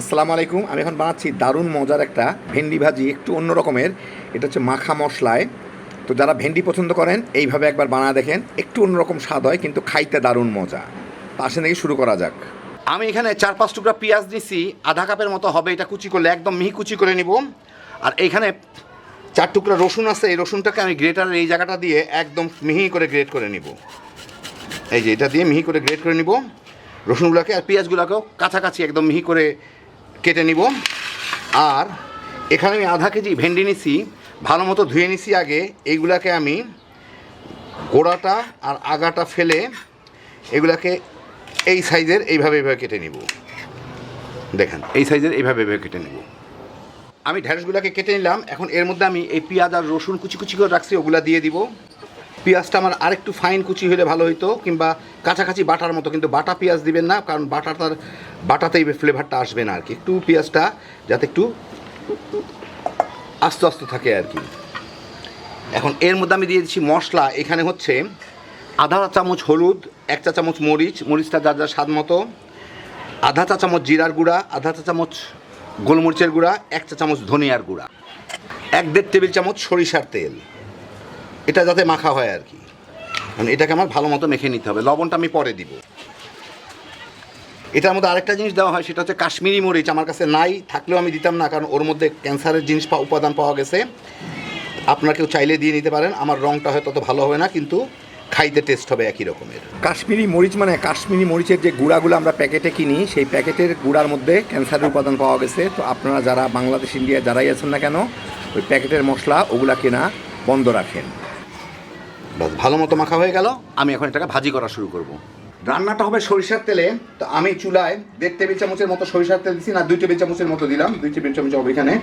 আসসালামু আলাইকুম। আমি এখন বানাচ্ছি দারুণ মজার একটা ভেন্ডি ভাজি, একটু অন্য রকমের। এটা হচ্ছে মাখা মশলায়। তো যারা ভেন্ডি পছন্দ করেন, এইভাবে একবার বানা দেখেন, একটু অন্যরকম স্বাদ হয়, কিন্তু খাইতে দারুণ মজা। পাশে থেকে শুরু করা যাক। আমি এখানে চার পাঁচ টুকরা পেঁয়াজ নিছি, আধা কাপের মতো হবে, এটা কুচি করলে একদম মিহি কুচি করে নিব। আর এইখানে চার টুকরা রসুন আছে, এই রসুনটাকে আমি গ্রেটারের এই জায়গাটা দিয়ে একদম মিহি করে গ্রেট করে নিব। এই যে এটা দিয়ে মিহি করে গ্রেট করে নিব। রসুনগুলোকে আর পেঁয়াজগুলোকেও কাছাকাছি একদম মিহি করে কেটে নিব। আর এখানে আমি আধা কেজি ভেন্ডি নিছি, ভালো মতো ধুয়ে নিছি আগে। এইগুলাকে আমি গোড়াটা আর আগাটা ফেলে এগুলাকে এই সাইজের এইভাবে এইভাবে কেটে নিব। দেখেন, এই সাইজের এইভাবে এইভাবে কেটে নিব। আমি ঢ্যাঁড়সগুলোকে কেটে নিলাম। এখন এর মধ্যে আমি এই পেঁয়াজ আর রসুন কুচি কুচি করে রাখছি, ওগুলা দিয়ে দিব। পেঁয়াজটা আমার আরেকটু ফাইন কুচি হলে ভালো হতো কিংবা কাছাকাছি বাটার মতো, কিন্তু বাটা পেঁয়াজ দিবেন না, কারণ বাটাটার বাটাতেই ফ্লেভারটা আসবে না আর কি একটু পেঁয়াজটা যাতে একটু আস্তে আস্তে থাকে আর কি এখন এর মধ্যে আমি দিয়ে দিচ্ছি মশলা। এখানে হচ্ছে আধা চামচ হলুদ, এক চা চামচ মরিচ। মরিচটা যার যার স্বাদ মতো। আধা চা চামচ জিরার গুঁড়া, আধা চা চামচ গোলমরিচের গুঁড়া, এক চা চামচ ধনিয়ার গুঁড়া। এক দেড় টেবিল চামচ সরিষার তেল। এটা যাতে মাখা হয় আর কি। মানে এটাকে আমার ভালো মতো মেখে নিতে হবে। লবণটা আমি পরে দিব। এটার মধ্যে আরেকটা জিনিস দেওয়া হয়, সেটা হচ্ছে কাশ্মীরি মরিচ। আমার কাছে নাই, থাকলেও আমি দিতাম না, কারণ ওর মধ্যে ক্যান্সারের জিনিস উপাদান পাওয়া গেছে। আপনার কেউ চাইলে দিয়ে নিতে পারেন। আমার রঙটা হয়তো তত ভালো হবে না, কিন্তু খাইতে টেস্ট হবে একই রকমের। কাশ্মীরি মরিচ মানে কাশ্মীরি মরিচের যে গুঁড়াগুলো আমরা প্যাকেটে কিনি, সেই প্যাকেটের গুঁড়ার মধ্যে ক্যান্সারের উপাদান পাওয়া গেছে। তো আপনারা যারা বাংলাদেশ, ইন্ডিয়া যারাই আছেন না কেন, ওই প্যাকেটের মশলা ওগুলা কেনা বন্ধ রাখেন। বাস, ভালো মতো মাখা হয়ে গেল, আমি এখন এটাকে ভাজি করা শুরু করব। রান্নাটা হবে সরিষার তেলে, তো আমি চুলায় দেড় টেবিল চামচের মতো সরিষার তেল দিচ্ছি না, দুই টেবিল চামচের মতো দিলাম, দুই টেবিল চামচ হবে এখানে।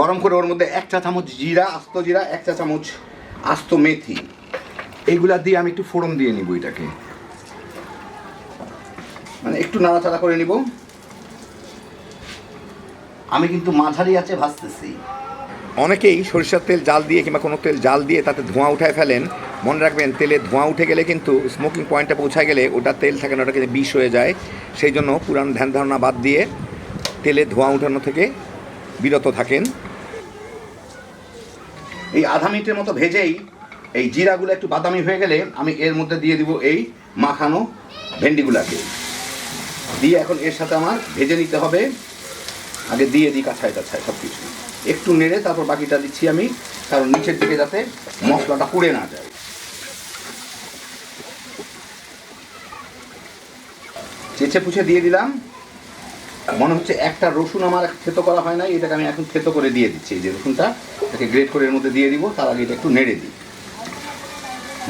গরম করে ওর মধ্যে এক চা চামচ জিরা, আস্ত জিরা, এক চা চামচ আস্ত মেথি। এইগুলা দিয়ে আমি একটু ফোড়ন দিয়ে নিব এটাকে। মানে একটু নাড়াচাড়া করে নিব। আমি কিন্তু মাঝারি আছে ভাজতেছি। অনেকেই সরিষার তেল জাল দিয়ে কিংবা কোনো তেল জাল দিয়ে তাতে ধোঁয়া উঠায় ফেলেন। মনে রাখবেন, তেলে ধোঁয়া উঠে গেলে কিন্তু স্মোকিং পয়েন্টে পৌঁছায় গেলে ওটা তেল থাকে না, ওটা কিন্তু বিষ হয়ে যায়। সেই জন্য পুরান ধ্যান ধারণা বাদ দিয়ে তেলে ধোঁয়া উঠানো থেকে বিরত থাকেন। এই আধা মিনিটের মতো ভেজেই এই জিরাগুলো একটু বাদামি হয়ে গেলে আমি এর মধ্যে দিয়ে দিব এই মাখানো ভেন্ডিগুলাকে। দিয়ে এখন এর সাথে আমার ভেজে নিতে হবে। আগে দিয়ে দিই কাছায় কাছায় সব কিছু একটু নেড়ে তারপর বাকিটা দিচ্ছি আমি, কারণ নিচের দিকে যাতে মশলাটা পুড়ে না যায়। চেঁচে পুছে দিয়ে দিলাম। মনে হচ্ছে একটা রসুন আমার থেতো করা হয় নাই, এটাকে আমি এখন থেতো করে দিয়ে দিচ্ছি। এই যে রসুনটা, এটাকে গ্রেট করে এর মধ্যে দিয়ে দিব, তার আগে এটা একটু নেড়ে দিই।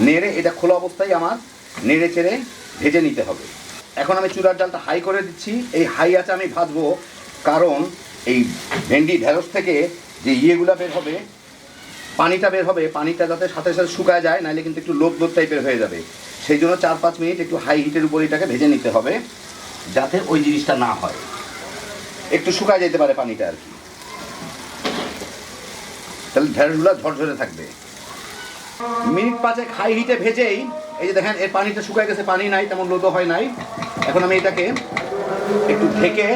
নেড়ে, এটা খোলা অবস্থায় আমার, নেড়ে চেড়ে ভেজে নিতে হবে। এখন আমি চুলার ডালটা হাই করে দিচ্ছি। এই হাই আছে আমি ভাজবো, কারণ এই ভেন্ডি ঢেঁড়স থেকে যে ইয়েগুলা বের হবে, পানিটা বের হবে, পানিটা যাতে সাথে সাথে শুকায় যায় নাহলে কিন্তু একটু লোদ লোদ টাইপের হয়ে যাবে। সেই জন্য চার পাঁচ মিনিট একটু হাই হিটের উপর এটাকে ভেজে নিতে হবে, যাতে ওই জিনিসটা না হয়। একটু শুকায় যেতে পারে পানিটা আর কি। তাহলে ঢেঁড়সগুলো ঝরঝরে থাকবে। মিনিট পাঁচেক হাই হিটে ভেজেই, এই যে দেখেন, এর পানিটা শুকায় গেছে, পানি নাই, তেমন লোদো হয় নাই। এখন আমি এটাকে একটু ঢেকে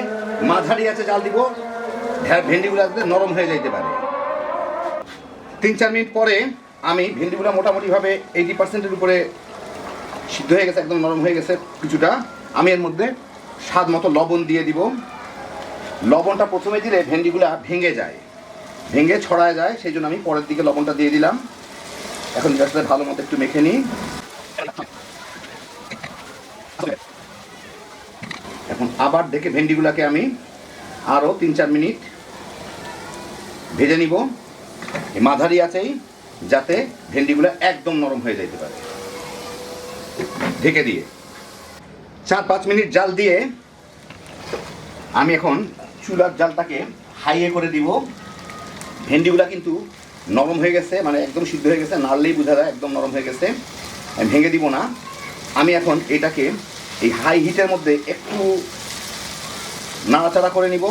মাঝারি আছে জাল দিব ভেন্ডিগুলো যাতে নরম হয়ে যাইতে পারে। তিন চার মিনিট পরে আমি ভেন্ডিগুলো মোটামুটিভাবে এইটি পার্সেন্টের উপরে সিদ্ধ হয়ে গেছে, একদম নরম হয়ে গেছে কিছুটা। আমি এর মধ্যে স্বাদ মতো লবণ দিয়ে দিব। লবণটা প্রথমে দিলে ভেন্ডিগুলা ভেঙে যায়। ভেঙে ছড়ায় যায়, সেই জন্য আমি পরের দিকে লবণটা দিয়ে দিলাম। এখন সাথে ভালো মতো একটু মেখে নিই। এখন আবার দেখে ভেন্ডিগুলাকে আমি আরও তিন চার মিনিট ভেজে নিব। মাঝারি আছেই যাতে ভেন্ডিগুলো একদম নরম হয়ে যেতে পারে। ঢেকে দিয়ে। চার পাঁচ মিনিট জাল দিয়ে আমি এখন চুলার জালটাকে হাইয়ে করে দিব। ভেন্ডিগুলা কিন্তু নরম হয়ে গেছে মানে একদম সিদ্ধ হয়ে গেছে, নাড়লেই বোঝা যায় একদম নরম হয়ে গেছে। আমি ভেঙে দিব না। আমি এখন এটাকে এই হাই হিটের মধ্যে একটু নাড়াচাড়া করে নিব,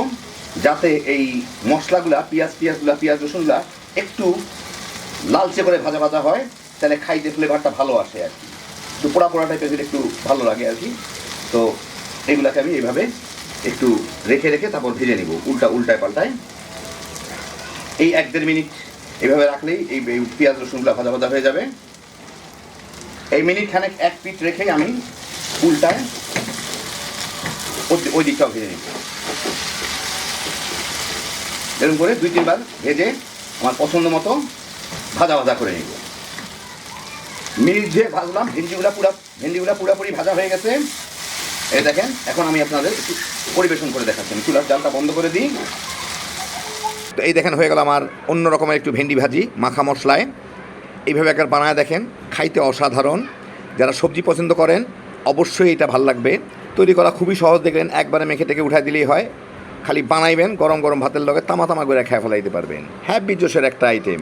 যাতে এই মশলাগুলা, পেঁয়াজ, পেঁয়াজগুলা, পেঁয়াজ রসুনগুলা একটু লালচে করে ভাজা ভাজা হয়, তাহলে খাইতে ফ্লেভারটা ভালো আসে আর কি। একটু পোড়া পোড়া টাইপের একটু ভালো লাগে আর কি। তো এগুলাকে আমি এইভাবে একটু রেখে রেখে তারপর ভেজে নিব, উল্টা উল্টায় পাল্টায়। এই এক দেড় মিনিট এইভাবে রাখলেই এই পেঁয়াজ রসুনগুলো ভাজা ভাজা হয়ে যাবে। এই মিনিট খানেক এক পিঠ রেখেই আমি উল্টায় ওই দিকটাও ভেজে নিব। এরকম করে দুই তিনবার ভেজে আমার পছন্দ মতো ভাজা ভাজা করে নিব। মিনিট যে ভাজলাম, ভেন্ডিগুলা পুরা ভেন্ডিগুলা পুরাপুরি ভাজা হয়ে গেছে। এই দেখেন, এখন আমি আপনাদের পরিবেশন করে দেখাচ্ছি। চুলার জালটা বন্ধ করে দিই। তো এই দেখেন, হয়ে গেল আমার অন্য রকমের একটু ভেন্ডি ভাজি, মাখা মশলায়। এইভাবে একবার বানায় দেখেন, খাইতে অসাধারণ। যারা সবজি পছন্দ করেন, অবশ্যই এটা ভালো লাগবে। তৈরি করা খুবই সহজ দেখবেন একবারে মেখে টেকে উঠাই দিলেই হয়। খালি বানাইবেন, গরম গরম ভাতের লগে তামা তামা করে খেয়ে ফেলাইতে পারবেন। হ্যাপি জোশের একটা আইটেম